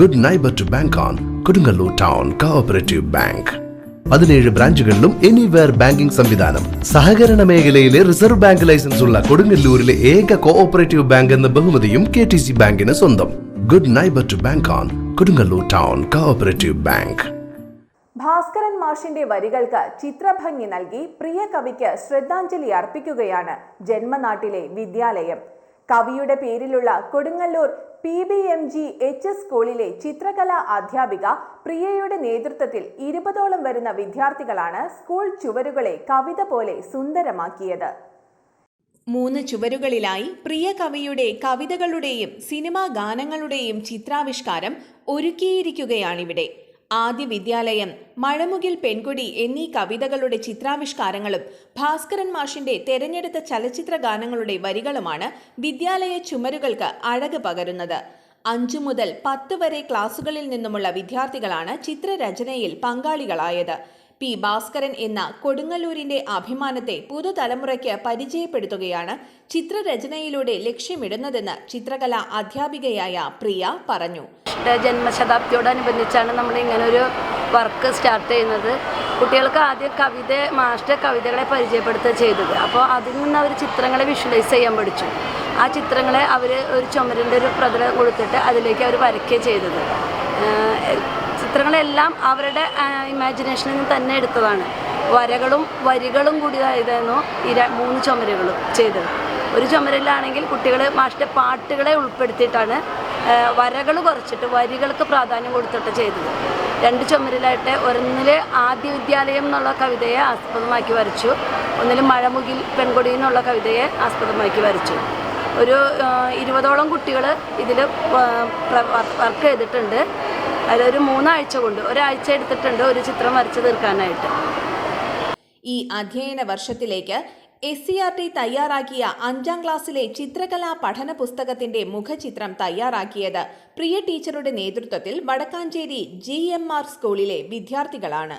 Good neighbour to bank on Kodungallur town cooperative bank പതിനേഴ് ബ്രാഞ്ചുകളിലും anywhere banking സംവിധാനം. സഹകരണ മേഖലയിലെ റിസർവ് ബാങ്ക് ലൈസൻസ് ഉള്ള കൊടുങ്ങല്ലൂരിലെ ഏക കോഓപ്പറേറ്റീവ് ബാങ്ക് എന്ന ബഹുമതിയും കെ ടി സി ബാങ്കിന് സ്വന്തം. Good neighbour to bank on Kodungallur town cooperative bank Bhaskaran മാഷിന്റെ വരികൾക്ക് ചിത്രഭംഗി നൽകി പ്രിയ കവിക്ക് ശ്രദ്ധാഞ്ജലി അർപ്പിക്കുകയാണ് ജന്മനാട്ടിലെ വിദ്യാലയം. കവിയുടെ പേരിലുള്ള Kodungallur P B M G H S സ്കൂളിലെ ചിത്രകലാ അധ്യാപിക പ്രിയയുടെ നേതൃത്വത്തിൽ ഇരുപതോളം വരുന്ന വിദ്യാർത്ഥികളാണ് സ്കൂൾ ചുവരുകളെ കവിത പോലെ സുന്ദരമാക്കിയത്. മൂന്ന് ചുവരുകളിലായി പ്രിയ കവിയുടെ കവിതകളുടെയും സിനിമാ ഗാനങ്ങളുടെയും ചിത്രാവിഷ്കാരം ഒരുക്കിയിരിക്കുകയാണിവിടെ. ആദ്യ വിദ്യാലയം മഴമുകിൽ പെൺകുടി എന്നീ കവിതകളുടെ ചിത്രാവിഷ്കാരങ്ങളും ഭാസ്കരൻ മാഷിന്റെ തെരഞ്ഞെടുത്ത ചലച്ചിത്ര ഗാനങ്ങളുടെ വരികളുമാണ് വിദ്യാലയ ചുമരുകൾക്ക് അഴക് പകരുന്നത്. അഞ്ചു മുതൽ പത്ത് വരെ ക്ലാസുകളിൽ നിന്നുമുള്ള വിദ്യാർത്ഥികളാണ് ചിത്രരചനയിൽ പങ്കാളികളായത്. പി ഭാസ്കരൻ എന്ന കൊടുങ്ങല്ലൂരിന്റെ അഭിമാനത്തെ പുതുതലമുറയ്ക്ക് പരിചയപ്പെടുത്തുകയാണ് ചിത്രരചനയിലൂടെ ലക്ഷ്യമിടുന്നതെന്ന് ചിത്രകല അധ്യാപികയായ പ്രിയ പറഞ്ഞു. യുടെ ജന്മശതാബ്ദിയോടനുബന്ധിച്ചാണ് നമ്മൾ ഇങ്ങനെ ഒരു വർക്ക് സ്റ്റാർട്ട് ചെയ്യുന്നത്. കുട്ടികൾക്ക് ആദ്യം കവിത മാസ്റ്റർ കവിതകളെ പരിചയപ്പെടുത്തുക ചെയ്തത്. അപ്പോൾ അതിൽ നിന്ന് അവർ ചിത്രങ്ങളെ വിഷ്വലൈസ് ചെയ്യാൻ പഠിച്ചു. ആ ചിത്രങ്ങളെ അവർ ഒരു ചുമരിന്റെ ഒരു പ്രതലം കൊടുത്തിട്ട് അതിലേക്ക് അവർ വരയ്ക്കുകയും ചെയ്തത്. ചിത്രങ്ങളെല്ലാം അവരുടെ ഇമാജിനേഷനിൽ നിന്ന് തന്നെ എടുത്തതാണ്. വരകളും വരികളും കൂടി ഇതായിരുന്നു ഈ മൂന്ന് ചുമരുകളും ചെയ്തത്. ഒരു ചുമരിലാണെങ്കിൽ കുട്ടികൾ മാഷിന്റെ പാട്ടുകളെ ഉൾപ്പെടുത്തിയിട്ടാണ് വരകൾ കുറച്ചിട്ട് വരികൾക്ക് പ്രാധാന്യം കൊടുത്തിട്ട് ചെയ്തത്. രണ്ട് ചുമരിലായിട്ട് ഒന്നിൽ ആദ്യ വിദ്യാലയം എന്നുള്ള കവിതയെ ആസ്പദമാക്കി വരച്ചു. ഒന്നിൽ മഴമുകിൽ പെൺകൊടി എന്നുള്ള കവിതയെ ആസ്പദമാക്കി വരച്ചു. ഒരു ഇരുപതോളം കുട്ടികൾ ഇതിൽ വർക്ക് ചെയ്തിട്ടുണ്ട്. അതിലൊരു മൂന്നാഴ്ച കൊണ്ട് ഒരാഴ്ച എടുത്തിട്ടുണ്ട് ഒരു ചിത്രം വരച്ച് തീർക്കാനായിട്ട്. ഈ അധ്യയന വർഷത്തിലേക്ക് എസ് സി ആർ ടി തയ്യാറാക്കിയ അഞ്ചാം ക്ലാസ്സിലെ ചിത്രകലാ പഠന പുസ്തകത്തിന്റെ മുഖചിത്രം തയ്യാറാക്കിയത് പ്രിയ ടീച്ചറുടെ നേതൃത്വത്തിൽ വടക്കാഞ്ചേരി ജി എം ആർ സ്കൂളിലെ വിദ്യാർത്ഥികളാണ്.